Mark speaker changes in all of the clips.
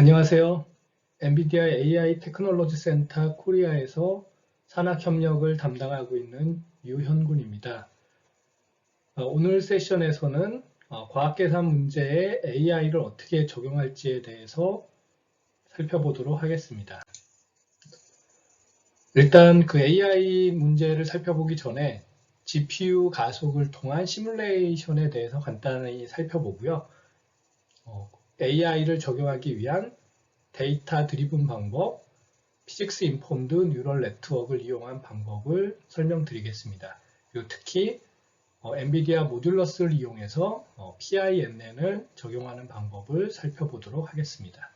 Speaker 1: 안녕하세요. 엔비디아 AI 테크놀로지 센터 코리아에서 산학 협력을 담당하고 있는 유현군입니다. 어, 오늘 세션에서는 어, 과학계산 문제에 AI를 어떻게 적용할지에 대해서 살펴보도록 하겠습니다. 일단 그 AI 문제를 살펴보기 전에 GPU 가속을 통한 시뮬레이션에 대해서 간단히 살펴보고요. 어, AI를 적용하기 위한 데이터 드리븐 방법, 피직스 인폼드 뉴럴 네트워크를 이용한 방법을 설명드리겠습니다. 특히 어, 엔비디아 모듈러스를 이용해서 어, PINN을 적용하는 방법을 살펴보도록 하겠습니다.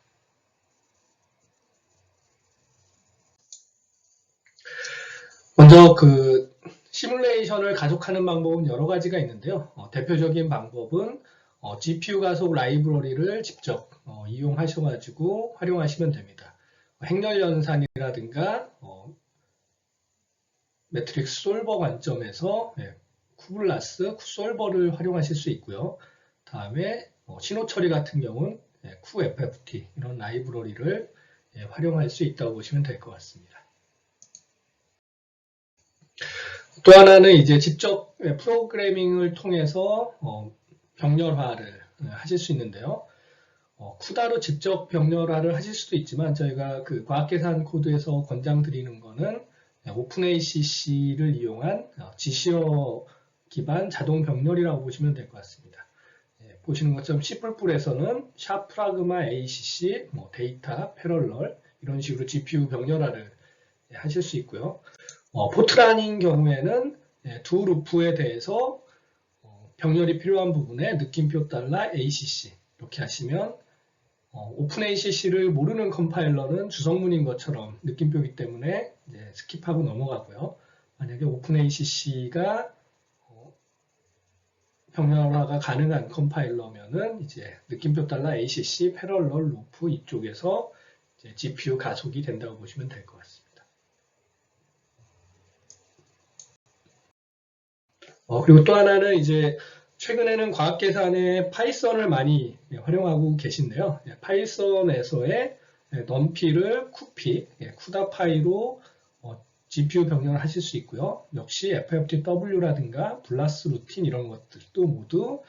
Speaker 1: 먼저 그 시뮬레이션을 가속하는 방법은 여러 가지가 있는데요. 어, 대표적인 방법은 어, GPU 가속 라이브러리를 직접 어, 이용하셔가지고 활용하시면 됩니다. 행렬 연산이라든가 어, 매트릭스 솔버 관점에서 예, 쿠블라스, 쿠솔버를 활용하실 수 있고요. 다음에 어, 신호 처리 같은 경우는 예, 쿠FFT 이런 라이브러리를 예, 활용할 수 있다고 보시면 될 것 같습니다. 또 하나는 이제 직접 예, 프로그래밍을 통해서 어, 병렬화를 하실 수 있는데요. 어, 쿠다로 직접 병렬화를 하실 수도 있지만 저희가 그 과학계산 코드에서 권장드리는 거는 오픈ACC를 이용한 GC어 기반 자동 병렬이라고 보시면 될 것 같습니다. 예, 보시는 것처럼 C++에서는 샤프라그마 ACC, 뭐 데이터, 패럴럴 이런 식으로 GPU 병렬화를 예, 하실 수 있고요. 어, 포트란인 경우에는 예, 두 루프에 대해서 병렬이 필요한 부분에 느낌표 달러 ACC 이렇게 하시면 어, 오픈 ACC를 모르는 컴파일러는 주성문인 것처럼 느낌표이기 때문에 스킵하고 넘어가고요. 만약에 오픈 ACC가 어, 병렬화가 가능한 컴파일러면은 이제 느낌표 달러 ACC 패럴럴 루프 이쪽에서 GPU 가속이 된다고 보시면 될 것 같습니다. 어, 그리고 또 하나는 이제 최근에는 과학 계산에 파이썬을 많이 활용하고 계신데요. 예, 파이썬에서의 넘피를 쿠피, 예, 쿠다파이로 GPU 어, 병렬을 하실 수 있고요. 역시 FFTW라든가 블라스 루틴 이런 것들도 모두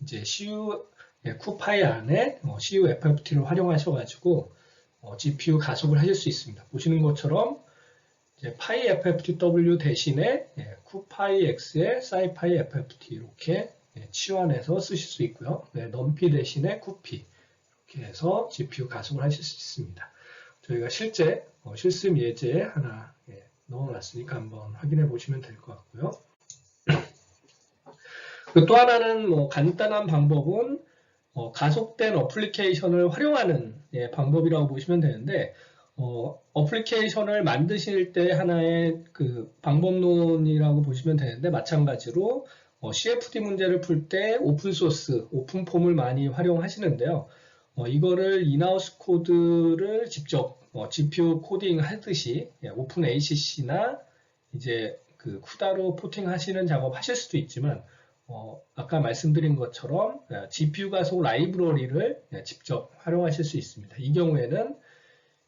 Speaker 1: 이제 CU 예, 쿠파이 안에 CU FFT를 활용하셔가지고 GPU 가속을 하실 수 있습니다. 보시는 것처럼 파이 FFTW 대신에 쿠파이 X의 사이파이 FFT 이렇게 네, 치환해서 쓰실 수 있고요. 네, 넘피 대신에 쿠피 이렇게 해서 GPU 가속을 하실 수 있습니다. 저희가 실제 어, 실습 예제 하나 예, 넣어놨으니까 한번 확인해 보시면 될 것 같고요. 또 하나는 뭐 간단한 방법은 어, 가속된 어플리케이션을 활용하는 예, 방법이라고 보시면 되는데 어, 어플리케이션을 만드실 때 하나의 그 방법론이라고 보시면 되는데 마찬가지로 어, CFD 문제를 풀 때 오픈소스, 오픈폼을 많이 활용하시는데요. 어, 이거를 인하우스 코드를 직접 어, GPU 코딩 하듯이 예, 오픈 ACC나 이제 그 쿠다로 포팅 하시는 작업 하실 수도 있지만 어, 아까 말씀드린 것처럼 GPU 가속 라이브러리를 예, 직접 활용하실 수 있습니다. 이 경우에는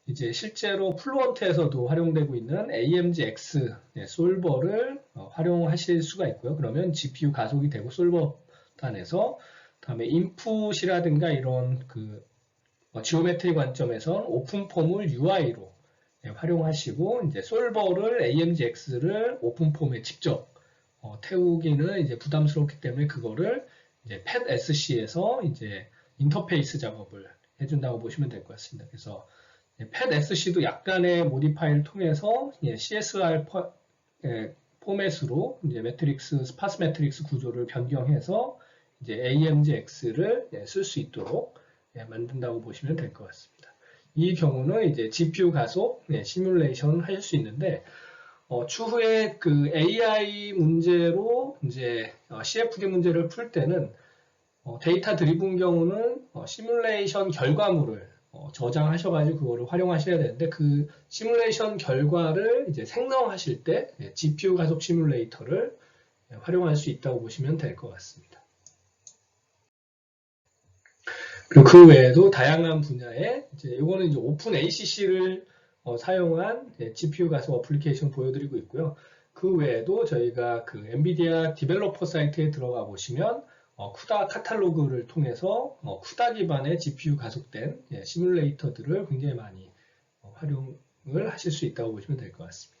Speaker 1: 이제 실제로 플루언트에서도 활용되고 있는 AMGX 네, 솔버를 어, 활용하실 수가 있고요. 그러면 GPU 가속이 되고 솔버 단에서 다음에 인풋이라든가 이런 그 어, 지오메트리 관점에선 오픈 폼을 UI로 네, 활용하시고 이제 솔버를 AMGX를 오픈 폼에 직접 어, 태우기는 이제 부담스럽기 때문에 그거를 이제 PET-SC에서 이제 인터페이스 작업을 해준다고 보시면 될 것 같습니다. 그래서 팻 SC도 약간의 모디파이를 통해서 CSR 포, 예, 포맷으로 이제 매트릭스, 스파스 매트릭스 구조를 변경해서 이제 AMGX를 예, 쓸수 있도록 예, 만든다고 보시면 될 것 같습니다. 이 경우는 이제 GPU 가속 예, 시뮬레이션 할수 있는데 어, 추후에 그 AI 문제로 이제 어, CFD 문제를 풀 때는 어, 데이터 드리븐 경우는 어, 시뮬레이션 결과물을 어, 저장하셔가지고 그거를 활용하셔야 되는데 그 시뮬레이션 결과를 이제 생성하실 때 예, GPU 가속 시뮬레이터를 예, 활용할 수 있다고 보시면 될 것 같습니다. 그리고 그 외에도 다양한 분야에 이제 이거는 이제 오픈 ACC를 어, 사용한 예, GPU 가속 어플리케이션 보여드리고 있고요. 그 외에도 저희가 그 엔비디아 디벨로퍼 사이트에 들어가 보시면 어, 쿠다 카탈로그를 통해서 어, 쿠다 기반의 GPU 가속된 예, 시뮬레이터들을 굉장히 많이 어, 활용을 하실 수 있다고 보시면 될 것 같습니다.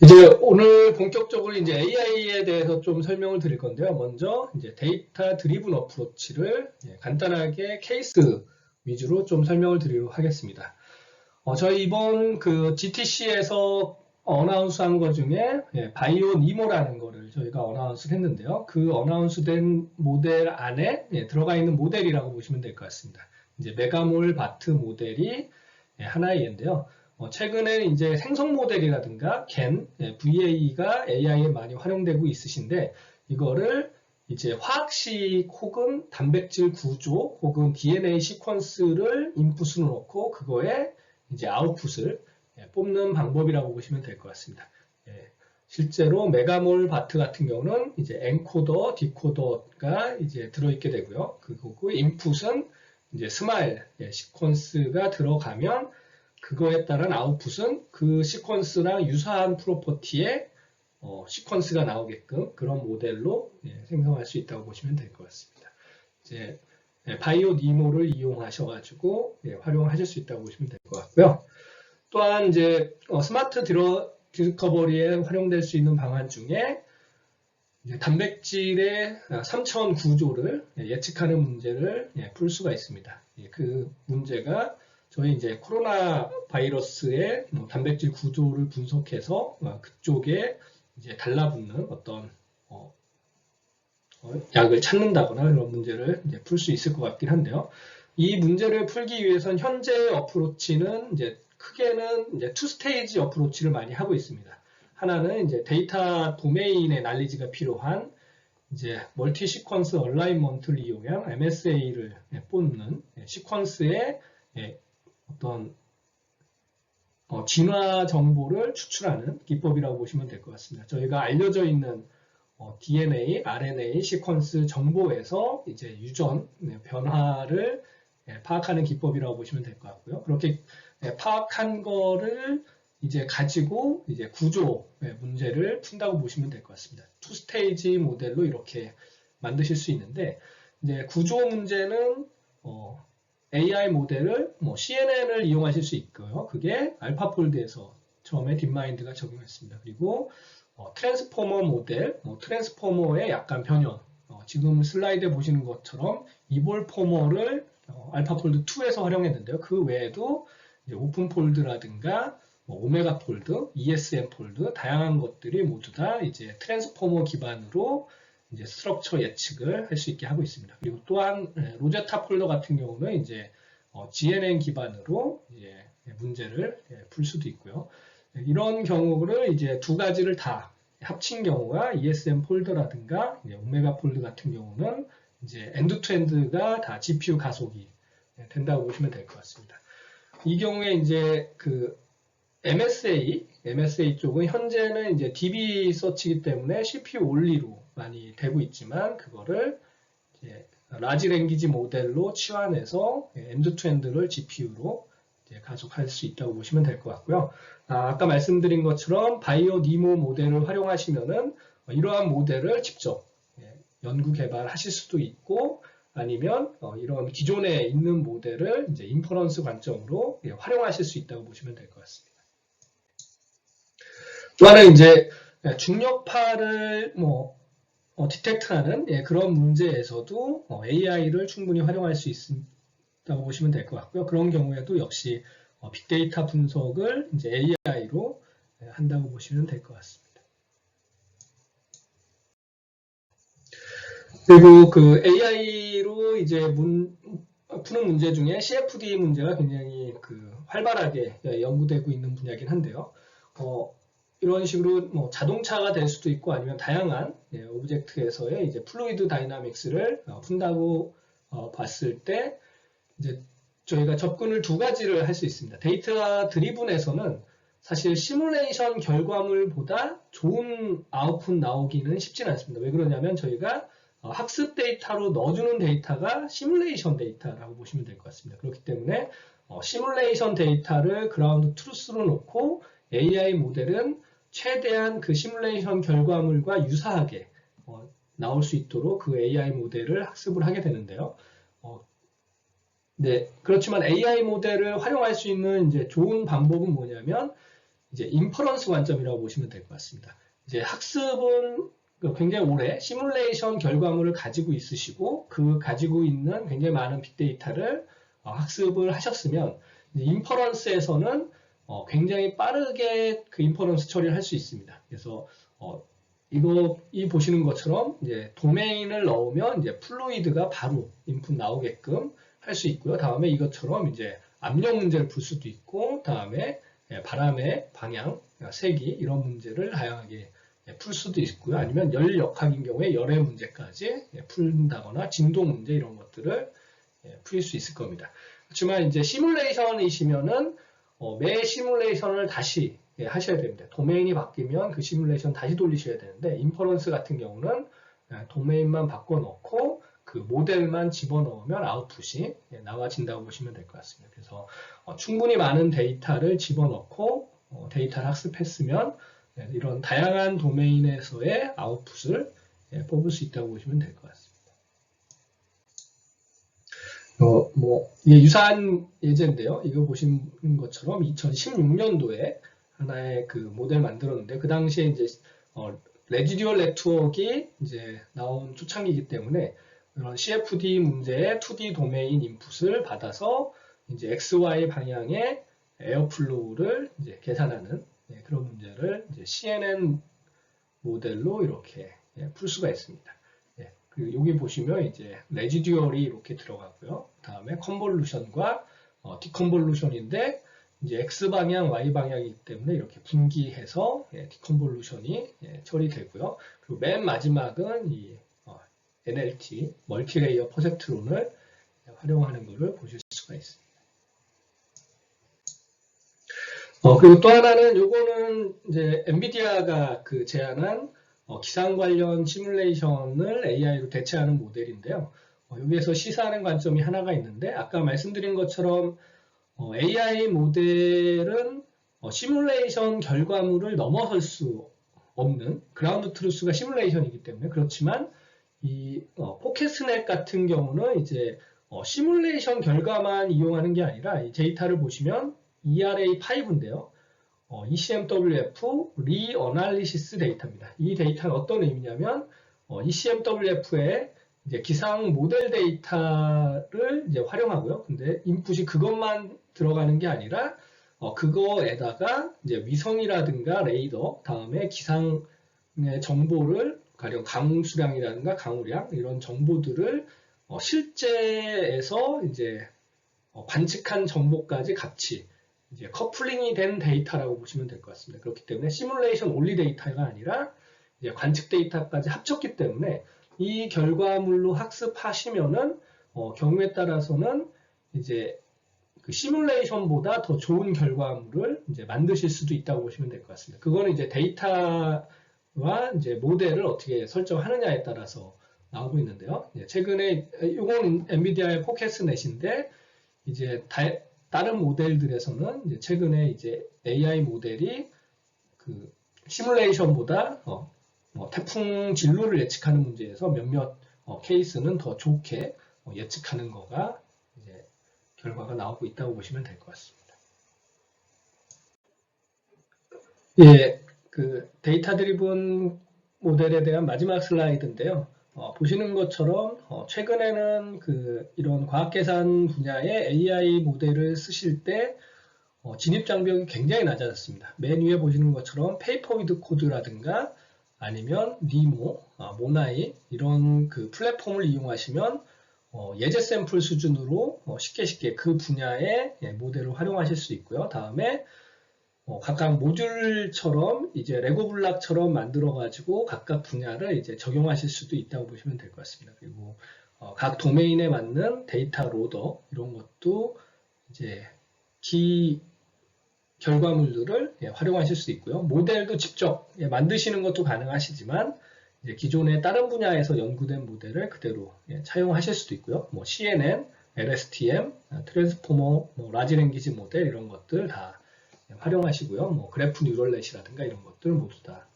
Speaker 1: 이제 오늘 본격적으로 이제 AI에 대해서 좀 설명을 드릴 건데요. 먼저 이제 데이터 드리븐 어프로치를 예, 간단하게 케이스 위주로 좀 설명을 드리도록 하겠습니다. 어, 저희 이번 그 GTC에서 어나운스한 것 중에 예, 바이오 니모라는 거를 저희가 어나운스 했는데요. 그 어나운스 된 모델 안에 예, 들어가 있는 모델이라고 보시면 될 것 같습니다. 이제 메가몰 바트 모델이 예, 하나의 예인데요. 어, 최근에 이제 생성 모델이라든가 겐, 예, VAE가 AI에 많이 활용되고 있으신데 이거를 이제 화학식 혹은 단백질 구조 혹은 DNA 시퀀스를 인풋으로 넣고 그거에 이제 아웃풋을 예, 뽑는 방법이라고 보시면 될 것 같습니다. 예, 실제로 메가몰 바트 같은 경우는 이제 엔코더, 디코더가 이제 들어있게 되고요. 그리고 인풋은 이제 스마일 예, 시퀀스가 들어가면 그거에 따른 아웃풋은 그 시퀀스랑 유사한 프로퍼티의 어, 시퀀스가 나오게끔 그런 모델로 예, 생성할 수 있다고 보시면 될 것 같습니다. 이제 예, 바이오 니모를 이용하셔가지고 예, 활용하실 수 있다고 보시면 될 것 같고요. 또한 이제 어, 스마트 디스커버리에 활용될 수 있는 방안 중에 단백질의 3차원 구조를 예, 예측하는 문제를 예, 풀 수가 있습니다. 예, 그 문제가 저희 이제 코로나 바이러스의 뭐 단백질 구조를 분석해서 어, 그쪽에 이제 달라붙는 어떤 어, 어, 약을 찾는다거나 그런 문제를 풀 수 있을 것 같긴 한데요. 이 문제를 풀기 위해선 현재 어프로치는 이제 크게는 이제 투 스테이지 어프로치를 많이 하고 있습니다. 하나는 이제 데이터 도메인의 난리지가 필요한 이제 멀티 시퀀스 얼라인먼트를 이용한 MSA를 뽑는 시퀀스의 어떤 어, 진화 정보를 추출하는 기법이라고 보시면 될 것 같습니다. 저희가 알려져 있는 어, DNA, RNA 시퀀스 정보에서 이제 유전 네, 변화를 네, 파악하는 기법이라고 보시면 될 것 같고요. 그렇게 네, 파악한 거를 이제 가지고 이제 구조 네, 문제를 푼다고 보시면 될 것 같습니다. 투 스테이지 모델로 이렇게 만드실 수 있는데 이제 구조 문제는 어, AI 모델을 뭐 CNN을 이용하실 수 있고요. 그게 알파폴드에서 처음에 딥마인드가 적용했습니다. 그리고 어, 트랜스포머 모델, 뭐 트랜스포머의 약간 변형. 어, 지금 슬라이드에 보시는 것처럼 이볼포머를 어, 알파폴드 2에서 활용했는데요. 그 외에도 오픈폴드라든가 뭐 오메가 폴드, ESM 폴드 다양한 것들이 모두 다 이제 트랜스포머 기반으로 이제 스트럭처 예측을 할 수 있게 하고 있습니다. 그리고 또한 예, 로제타 폴더 같은 경우는 이제 어, GNN 기반으로 이제 문제를 예, 풀 수도 있고요. 예, 이런 경우를 이제 두 가지를 다 합친 경우가 ESM 폴더라든가 오메가 폴드 같은 경우는 이제 엔드 투 엔드가 다 GPU 가속이 된다고 보시면 될 것 같습니다. 이 경우에 이제 그 MSA, MSA 쪽은 현재는 이제 DB 서치이기 때문에 CPU 올리로 많이 되고 있지만 그거를 라지 랭귀지 모델로 치환해서 엔드 투 엔드를 GPU로 가속할 수 있다고 보시면 될 것 같고요. 아, 까 말씀드린 것처럼 바이오 니모 모델을 활용하시면은 이러한 모델을 직접 예, 연구 개발하실 수도 있고 아니면 어, 이런 기존에 있는 모델을 이제 인퍼런스 관점으로 예, 활용하실 수 있다고 보시면 될 것 같습니다. 또 하나 이제 중력파를 뭐 어, 디텍트하는 예, 그런 문제에서도 어, AI를 충분히 활용할 수 있다고 보시면 될 것 같고요. 그런 경우에도 역시 어, 빅데이터 분석을 이제 AI로 예, 한다고 보시면 될 것 같습니다. 그리고 그 AI로 이제 문, 푸는 문제 중에 CFD 문제가 굉장히 그 활발하게 연구되고 있는 분야긴 한데요. 어, 이런 식으로 뭐 자동차가 될 수도 있고 아니면 다양한 예, 오브젝트에서의 이제 플루이드 다이나믹스를 어, 푼다고 어, 봤을 때 이제 저희가 접근을 두 가지를 할 수 있습니다. 데이터 드리븐에서는 사실 시뮬레이션 결과물보다 좋은 아웃풋 나오기는 쉽지는 않습니다. 왜 그러냐면 저희가 어, 학습 데이터로 넣어주는 데이터가 시뮬레이션 데이터라고 보시면 될 것 같습니다. 그렇기 때문에 어, 시뮬레이션 데이터를 그라운드 트루스로 놓고 AI 모델은 최대한 그 시뮬레이션 결과물과 유사하게 어, 나올 수 있도록 그 AI 모델을 학습을 하게 되는데요. 어, 네, 그렇지만 AI 모델을 활용할 수 있는 이제 좋은 방법은 뭐냐면 이제 인퍼런스 관점이라고 보시면 될 것 같습니다. 이제 학습은 그 굉장히 오래 시뮬레이션 결과물을 가지고 있으시고 그 가지고 있는 굉장히 많은 빅데이터를 어, 학습을 하셨으면 인퍼런스에서는 어, 굉장히 빠르게 그 인퍼런스 처리를 할 수 있습니다. 그래서 어, 이거 이 보시는 것처럼 이제 도메인을 넣으면 이제 플루이드가 바로 인풋 나오게끔 할 수 있고요. 다음에 이것처럼 이제 압력 문제를 풀 수도 있고 다음에 예, 바람의 방향, 그러니까 세기 이런 문제를 다양하게 예, 풀 수도 있고요. 아니면 열 역학인 경우에 열의 문제까지 예, 푼다거나 진동 문제 이런 것들을 풀 수 있을 겁니다. 그렇지만 이제 시뮬레이션이시면은 어, 매 시뮬레이션을 다시 하셔야 됩니다. 도메인이 바뀌면 그 시뮬레이션 다시 돌리셔야 되는데 인퍼런스 같은 경우는 도메인만 바꿔놓고 그 모델만 집어넣으면 아웃풋이 나와진다고 보시면 될 것 같습니다. 그래서 어, 충분히 많은 데이터를 집어넣고 어, 데이터를 학습했으면 이런 다양한 도메인에서의 아웃풋을 뽑을 수 있다고 보시면 될 것 같습니다. 어, 뭐, 예, 유사한 예제인데요. 이거 보시는 것처럼 2016년도에 하나의 그 모델 만들었는데, 그 당시에 이제, 어, 레지듀얼 네트워크가 이제 나온 초창기이기 때문에, 이런 CFD 문제의 2D 도메인 인풋을 받아서 이제 XY 방향의 에어플로우를 이제 계산하는 예, 그런 문제를 이제 CNN 모델로 이렇게 예, 풀 수가 있습니다. 그 여기 보시면 이제 레지듀얼이 이렇게 들어가고요. 다음에 컨볼루션과 어, 디컨볼루션인데 이제 x 방향, y 방향이기 때문에 이렇게 분기해서 예, 디컨볼루션이 예, 처리되고요. 그리고 맨 마지막은 이 어, NLT 멀티레이어 퍼셉트론을 활용하는 것을 보실 수가 있습니다. 어, 그리고 또 하나는 요거는 이제 엔비디아가 그 제안한 어, 기상 관련 시뮬레이션을 AI로 대체하는 모델인데요. 어, 여기에서 시사하는 관점이 하나가 있는데 아까 말씀드린 것처럼 어, AI 모델은 어, 시뮬레이션 결과물을 넘어설 수 없는 그라운드 트루스가 시뮬레이션이기 때문에 그렇지만 이 어, 포켓스넷 같은 경우는 이제 어, 시뮬레이션 결과만 이용하는 게 아니라 이 데이터를 보시면 ERA5인데요. 어, ECMWF 리어날리시스 데이터입니다. 이 데이터는 어떤 의미냐면 어, ECMWF의 이제 기상 모델 데이터를 이제 활용하고요. 근데 인풋이 그것만 들어가는 게 아니라 어, 그거에다가 이제 위성이라든가 레이더 다음에 기상의 정보를 가령 강수량이라든가 강우량 이런 정보들을 어, 실제에서 이제 어, 관측한 정보까지 같이 이제 커플링이 된 데이터라고 보시면 될 것 같습니다. 그렇기 때문에 시뮬레이션 올리 데이터가 아니라 이제 관측 데이터까지 합쳤기 때문에 이 결과물로 학습하시면은 어, 경우에 따라서는 이제 그 시뮬레이션보다 더 좋은 결과물을 이제 만드실 수도 있다고 보시면 될 것 같습니다. 그거는 이제 데이터와 이제 모델을 어떻게 설정하느냐에 따라서 나오고 있는데요. 최근에 이건 엔비디아의 포켓스넷인데 이제 다, 다른 모델들에서는 최근에 이제 AI 모델이 그 시뮬레이션보다 어, 뭐 태풍 진로를 예측하는 문제에서 몇몇 어, 케이스는 더 좋게 어, 예측하는 거가 이제 결과가 나오고 있다고 보시면 될 것 같습니다. 예, 그 데이터 드리븐 모델에 대한 마지막 슬라이드인데요. 어, 보시는 것처럼 어, 최근에는 그 이런 과학계산 분야의 AI 모델을 쓰실 때 어, 진입 장벽이 굉장히 낮아졌습니다. 맨 위에 보시는 것처럼 페이퍼 위드 코드라든가 아니면 니모, 아, 모나이 이런 그 플랫폼을 이용하시면 어, 예제 샘플 수준으로 어, 쉽게 쉽게 그 분야의 예, 모델을 활용하실 수 있고요. 다음에 어, 각각 모듈처럼 이제 레고 블락처럼 만들어 가지고 각각 분야를 이제 적용하실 수도 있다고 보시면 될 것 같습니다. 그리고 어, 각 도메인에 맞는 데이터 로더 이런 것도 이제 기 결과물들을 예, 활용하실 수 있고요. 모델도 직접 예, 만드시는 것도 가능하시지만 이제 기존의 다른 분야에서 연구된 모델을 그대로 예, 차용하실 수도 있고요. 뭐 CNN, LSTM, 트랜스포머, 뭐 라지 랭귀지 모델 이런 것들 다 활용하시고요. 뭐 그래프 뉴럴넷이라든가 이런 것들 모두 다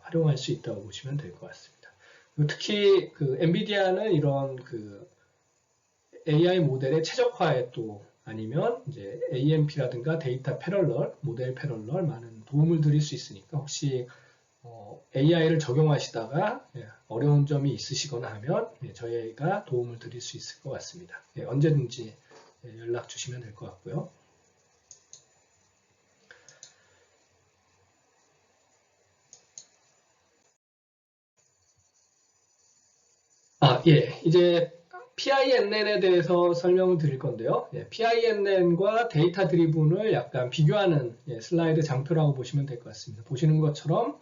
Speaker 1: 활용할 수 있다고 보시면 될 것 같습니다. 특히 그 엔비디아는 이런 그 AI 모델의 최적화에 또 아니면 이제 AMP라든가 데이터 패럴럴, 모델 패럴럴 많은 도움을 드릴 수 있으니까 혹시 AI를 적용하시다가 예, 어려운 점이 있으시거나 하면 예, 저희가 도움을 드릴 수 있을 것 같습니다. 예, 언제든지 예, 연락 주시면 될 것 같고요. 예. 이제 PINN에 대해서 설명을 드릴 건데요. 예, PINN과 데이터 드리븐을 약간 비교하는 예, 슬라이드 장표라고 보시면 될 것 같습니다. 보시는 것처럼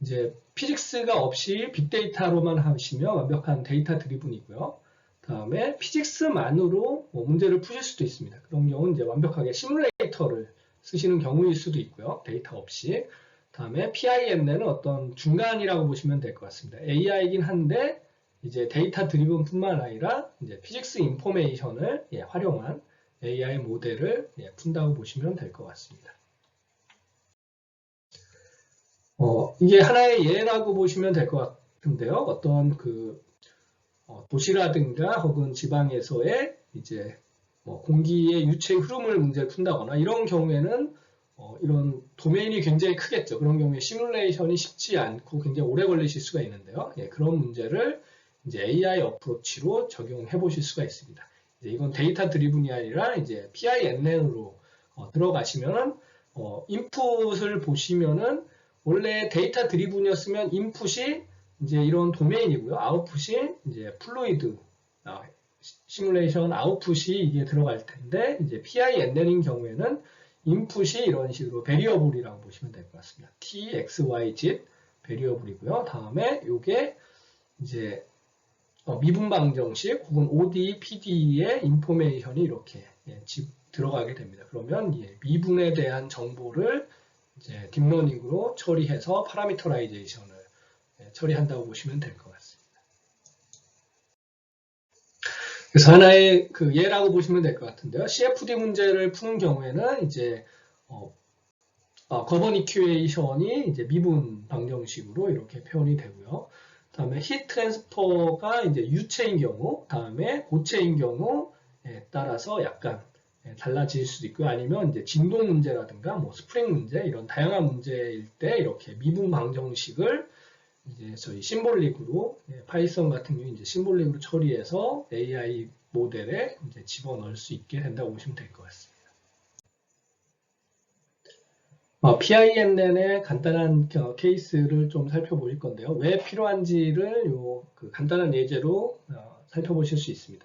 Speaker 1: 이제 피직스가 없이 빅데이터로만 하시면 완벽한 데이터 드리븐이고요. 다음에 피직스만으로 뭐 문제를 푸실 수도 있습니다. 그런 경우는 이제 완벽하게 시뮬레이터를 쓰시는 경우일 수도 있고요. 데이터 없이. 다음에 PINN은 어떤 중간이라고 보시면 될 것 같습니다. AI이긴 한데 이제 데이터 드리븐뿐만 아니라 이제 피직스 인포메이션을 예, 활용한 AI 모델을 예, 푼다고 보시면 될 것 같습니다. 어, 이게 하나의 예라고 보시면 될 것 같은데요. 어떤 그 어, 도시라든가 혹은 지방에서의 이제 뭐 공기의 유체 흐름을 문제를 푼다거나 이런 경우에는 어, 이런 도메인이 굉장히 크겠죠. 그런 경우에 시뮬레이션이 쉽지 않고 굉장히 오래 걸리실 수가 있는데요. 예, 그런 문제를 이제 AI 어프로치로 적용해 보실 수가 있습니다. 이건 데이터 드리븐이 아니라 이제 PINN으로 어, 들어가시면은 어, 인풋을 보시면은 원래 데이터 드리븐이었으면 인풋이 이제 이런 도메인이고요. 아웃풋이 이제 플루이드 아, 시뮬레이션 아웃풋이 이게 들어갈 텐데 이제 PINN인 경우에는 인풋이 이런 식으로 베리어블이라고 보시면 될 것 같습니다. t, x, y, z 베리어블이고요. 다음에 이게 이제 어, 미분 방정식 혹은 OD, PD의 인포메이션이 이렇게 예, 집 들어가게 됩니다. 그러면 예, 미분에 대한 정보를 이제 딥러닝으로 처리해서 파라미터라이제이션을 예, 처리한다고 보시면 될 것 같습니다. 그래서 하나의 그 예라고 보시면 될 것 같은데요. CFD 문제를 푸는 경우에는 이제 어, 어, 거번 이큐에이션이 이제 미분 방정식으로 이렇게 표현이 되고요. 다음에 히트 트랜스퍼가 이제 유체인 경우, 다음에 고체인 경우에 따라서 약간 예, 달라질 수도 있고요. 아니면 이제 진동 문제라든가 뭐 스프링 문제 이런 다양한 문제일 때 이렇게 미분 방정식을 이제 저희 심볼릭으로 예, 파이썬 같은 경우 이제 심볼릭으로 처리해서 AI 모델에 이제 집어넣을 수 있게 된다고 보시면 될 것 같습니다. 어, PINN의 간단한 어, 케이스를 좀 살펴보실 건데요. 왜 필요한지를 요 그 간단한 예제로 어, 살펴보실 수 있습니다.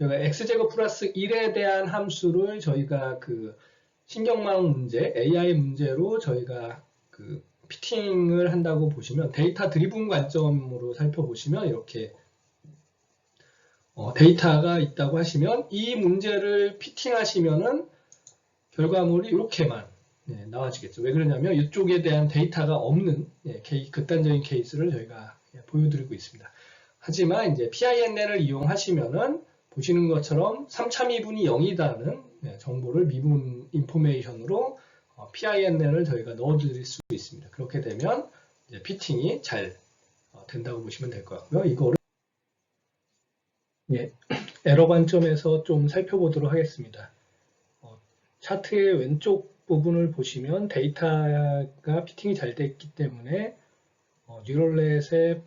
Speaker 1: x제곱 플러스 1에 대한 함수를 저희가 그 신경망 문제, AI 문제로 저희가 그 피팅을 한다고 보시면 데이터 드리븐 관점으로 살펴보시면 이렇게 어, 데이터가 있다고 하시면 이 문제를 피팅하시면은 결과물이 이렇게만 네, 나와지겠죠. 왜 그러냐면 이쪽에 대한 데이터가 없는 예, 케이, 극단적인 케이스를 저희가 예, 보여드리고 있습니다. 하지만 이제 PINN을 이용하시면은 보시는 것처럼 3차 미분이 0이다는 네, 정보를 미분 인포메이션으로 어, PINN을 저희가 넣어드릴 수 있습니다. 그렇게 되면 피팅이 잘 어, 된다고 보시면 될 것 같고요. 이거를 예, 에러 관점에서 좀 살펴보도록 하겠습니다. 어, 차트의 왼쪽 부분을 보시면 데이터가 피팅이 잘 됐기 때문에 뉴럴넷의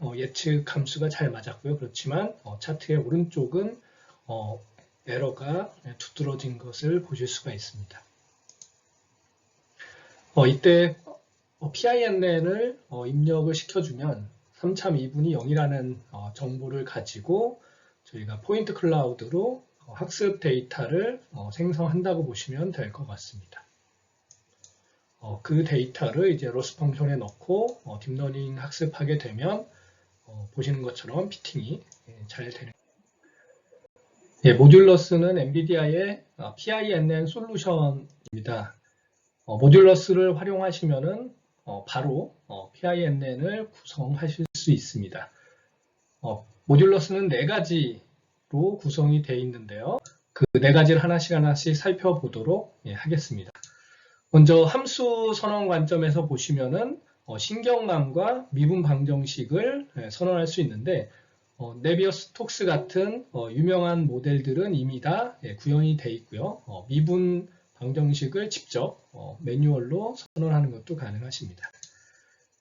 Speaker 1: 어, 예측 함수가 잘 맞았고요. 그렇지만 어, 차트의 오른쪽은 어, 에러가 두드러진 것을 보실 수가 있습니다. 어, 이때 PINN을 어, 입력을 시켜주면 3.2분이 0이라는 어, 정보를 가지고 저희가 포인트 클라우드로 학습 데이터를 생성한다고 보시면 될 것 같습니다. 그 데이터를 이제 로스 펑션에 넣고 딥러닝 학습하게 되면 어, 보시는 것처럼 피팅이 예, 잘 되는 예, 모듈러스는 엔비디아의 PINN 솔루션입니다. 어, 모듈러스를 활용하시면은 어, 바로 어, PINN을 구성하실 수 있습니다. 어, 모듈러스는 네 가지 로 구성이 되어 있는데요. 그 네 가지를 하나씩 하나씩 살펴보도록 예, 하겠습니다. 먼저 함수 선언 관점에서 보시면은 어, 신경망과 미분 방정식을 예, 선언할 수 있는데 어, 네비어스 톡스 같은 어, 유명한 모델들은 이미 다 예, 구현이 되어 있고요. 어, 미분 방정식을 직접 어, 매뉴얼로 선언하는 것도 가능하십니다.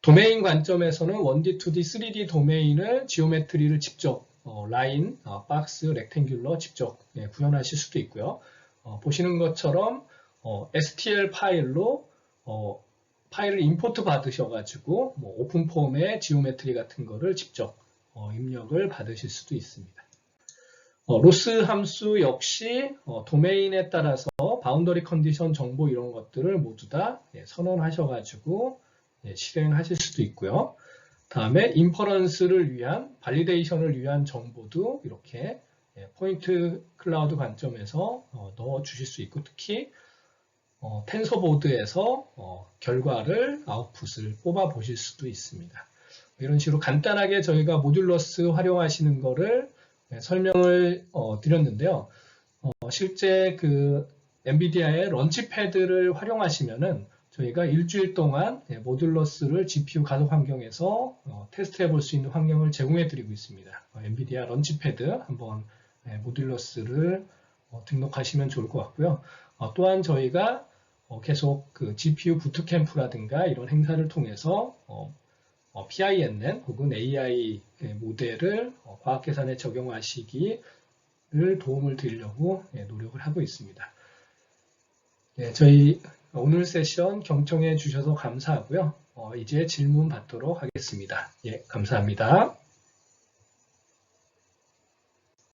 Speaker 1: 도메인 관점에서는 1D, 2D, 3D 도메인을 지오메트리를 직접 어, 라인, 어, 박스, 렉탱귤러 직접 예, 구현하실 수도 있고요. 어, 보시는 것처럼 어, STL 파일로 어, 파일을 임포트 받으셔가지고 뭐 오픈 폼의 지오메트리 같은 거를 직접 어, 입력을 받으실 수도 있습니다. 어, 로스 함수 역시 어, 도메인에 따라서 바운더리 컨디션 정보 이런 것들을 모두 다 예, 선언하셔가지고 예, 실행하실 수도 있고요. 다음에 인퍼런스를 위한 발리데이션을 위한 정보도 이렇게 예, 포인트 클라우드 관점에서 어, 넣어 주실 수 있고 특히 어, 텐서보드에서 어, 결과를 아웃풋을 뽑아 보실 수도 있습니다. 이런 식으로 간단하게 저희가 모듈러스 활용하시는 거를 네, 설명을 어, 드렸는데요. 어, 실제 그 엔비디아의 런치패드를 활용하시면은 저희가 일주일 동안 예, 모듈러스를 GPU 가속 환경에서 어, 테스트해 볼 수 있는 환경을 제공해 드리고 있습니다. 어, 엔비디아 런치패드 한번 예, 모듈러스를 어, 등록하시면 좋을 것 같고요. 어, 또한 저희가 어, 계속 그 GPU 부트캠프라든가 이런 행사를 통해서 PINN 혹은 AI 모델을 어, 과학계산에 적용하시기를 도움을 드리려고 예, 노력을 하고 있습니다. 예, 저희 오늘 세션 경청해 주셔서 감사하고요. 어, 이제 질문 받도록 하겠습니다. 예, 감사합니다.